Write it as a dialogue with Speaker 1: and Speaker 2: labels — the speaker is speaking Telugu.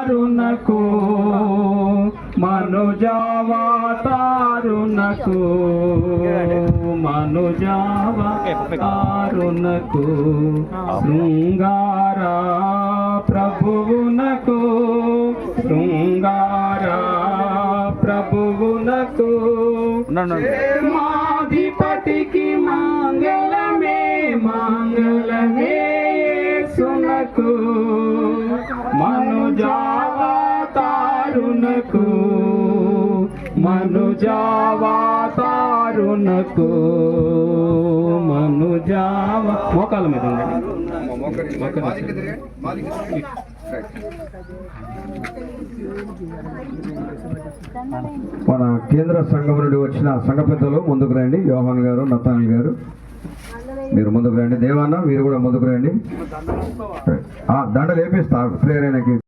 Speaker 1: మనుజావతారునకు మనుజావతారునకు మనుజావతారునకు శృంగార ప్రభువునకు శృంగార ప్రభువునకు. మాధిపతికి సునకు మనుజావతారునకు మనుజావతారునకు మనుజావ మోకాల మీద ఉండండి.
Speaker 2: మన కేంద్ర సంఘం నుండి వచ్చిన సంఘ పెద్దలు ముందుకు రండి. యోహన్ గారు నతాన్ గారు. మీరు ముందుకు రండి. దేవన్న మీరు కూడా ముందుకు రండి. ఆ, దండలు వేపిస్తా ప్రేరణకి.